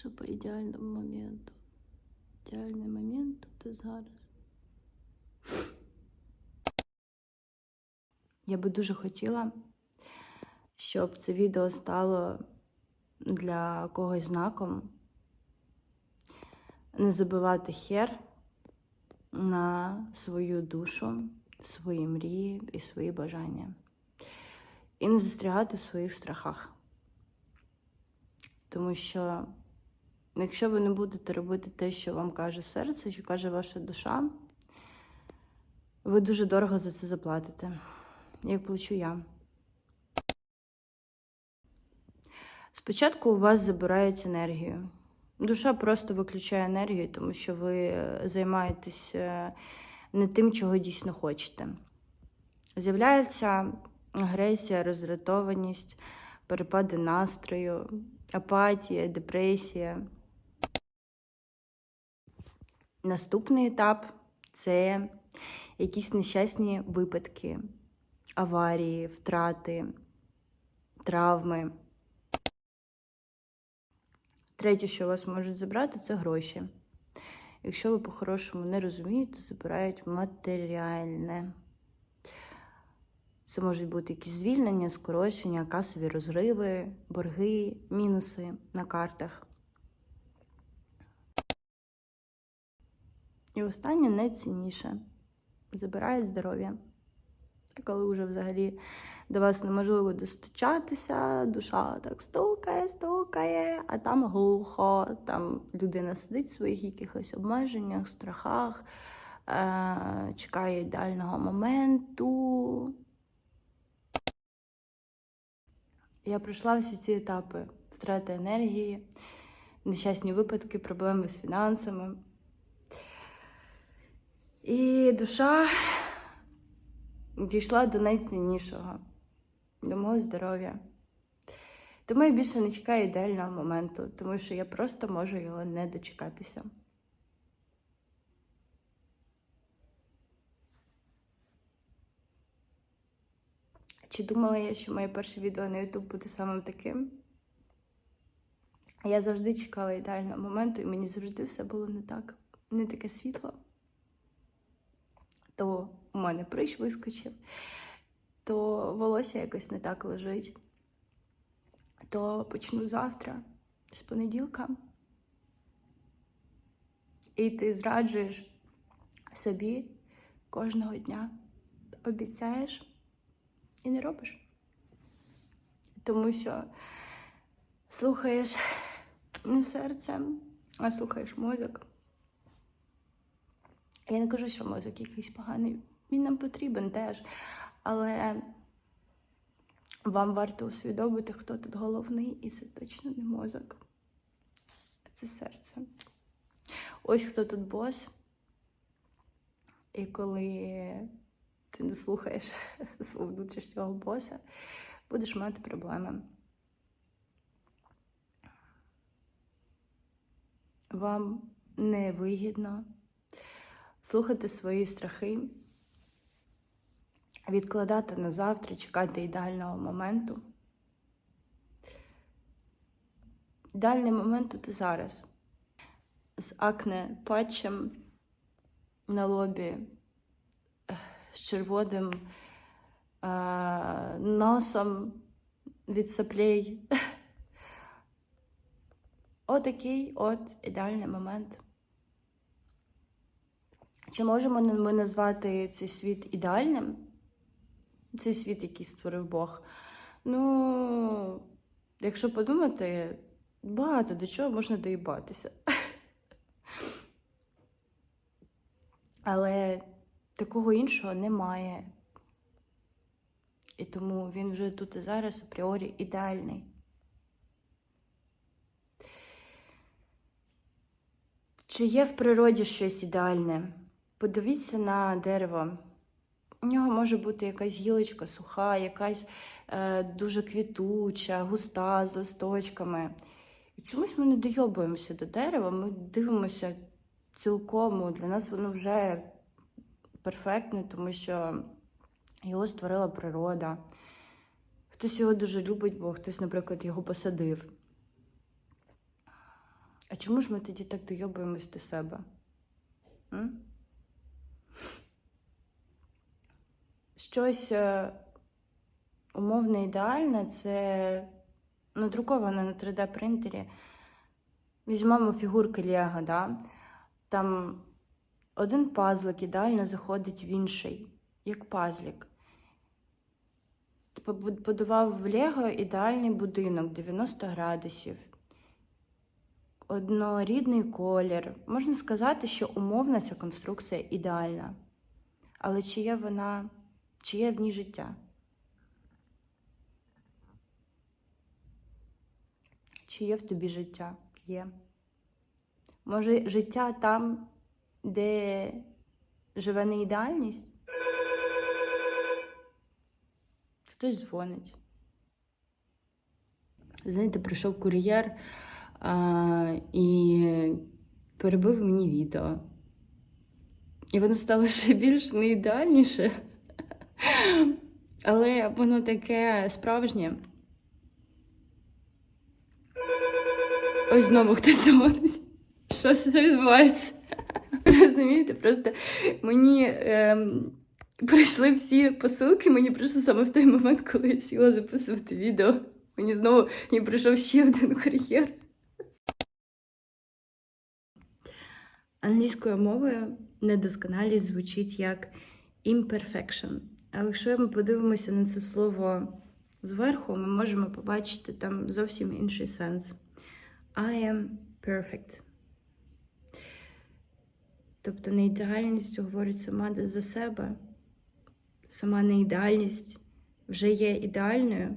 що по ідеальному моменту. Ідеальний момент тут і зараз. Я би дуже хотіла, щоб це відео стало для когось знаком. Не забивати хер на свою душу, свої мрії і свої бажання. І не застрягати в своїх страхах. Тому що, якщо ви не будете робити те, що вам каже серце, що каже ваша душа, ви дуже дорого за це заплатите, як плачу я. Спочатку у вас забирають енергію. Душа просто виключає енергію, тому що ви е, займаєтесь е, не тим, чого дійсно хочете. З'являється агресія, роздратованість, перепади настрою, апатія, депресія. Наступний етап це якісь нещасні випадки, аварії, втрати, травми. Третє, що вас можуть забрати, це гроші. Якщо ви по-хорошому не розумієте, забирають матеріальне. Це можуть бути якісь звільнення, скорочення, касові розриви, борги, мінуси на картах. І останнє найцінніше забирають здоров'я. Коли вже взагалі до вас неможливо достучатися, душа так стукає, стукає, а там глухо, там людина сидить в своїх якихось обмеженнях, страхах, е- чекає ідеального моменту. Я пройшла всі ці етапи втрати енергії, нещасні випадки, проблеми з фінансами. І душа дійшла до найціннішого, до мого здоров'я. Тому я більше не чекаю ідеального моменту, тому що я просто можу його не дочекатися. Чи думала я, що моє перше відео на YouTube буде саме таким? Я завжди чекала ідеального моменту, і мені завжди все було не так, не таке світло. То у мене прищ вискочив, то волосся якось не так лежить, то почну завтра, з понеділка. І ти зраджуєш собі кожного дня, обіцяєш і не робиш. Тому що слухаєш не серцем, а слухаєш мозок. Я не кажу, що мозок якийсь поганий. Він нам потрібен теж. Але вам варто усвідомити, хто тут головний, і це точно не мозок. Це серце. Ось хто тут бос. І коли ти не слухаєш свого внутрішнього боса, будеш мати проблеми. Вам не вигідно слухати свої страхи, відкладати на завтра, чекати ідеального моменту. Ідеальний момент тут і зараз. З акне патчем на лобі, з червоним е, носом від соплей. Отакий от ідеальний момент. Чи можемо ми назвати цей світ ідеальним? Цей світ, який створив Бог? Ну, якщо подумати, багато до чого можна доїбатися. Але такого іншого немає. І тому він вже тут і зараз апріорі ідеальний. Чи є в природі щось ідеальне? Подивіться на дерево. У нього може бути якась гілочка суха, якась е, дуже квітуча, густа з листочками. І чомусь ми не дойобуємося до дерева, ми дивимося цілком. Для нас воно вже перфектне, тому що його створила природа. Хтось його дуже любить, бо хтось, наприклад, його посадив. А чому ж ми тоді так дойобуємось до себе? М? Щось е, умовно ідеальне це надруковане на 3D-принтері. Візьмемо фігурки Лего, да? там один пазлик ідеально заходить в інший, як пазлик. Ти побу- будував в Лего ідеальний будинок 90 градусів, однорідний колір. Можна сказати, що умовно ця конструкція ідеальна. Але чи є вона, чи є в ній життя? Чи є в тобі життя? Є. Може, життя там, де живе неідеальність? Хтось дзвонить. Знаєте, прийшов кур'єр а, і перебив мені відео. І воно стало ще більш неідеальніше. Але воно таке справжнє. Ось знову хтось дзвонить. Що, відбувається? Розумієте, просто мені ем, прийшли всі посилки, мені прийшло саме в той момент, коли я сіла записувати відео. Мені знову мені прийшов ще один кур'єр. Англійською мовою недосконалість звучить як imperfection. Але якщо ми подивимося на це слово зверху, ми можемо побачити там зовсім інший сенс. I am perfect. Тобто неідеальність говорить сама за себе. Сама неідеальність вже є ідеальною,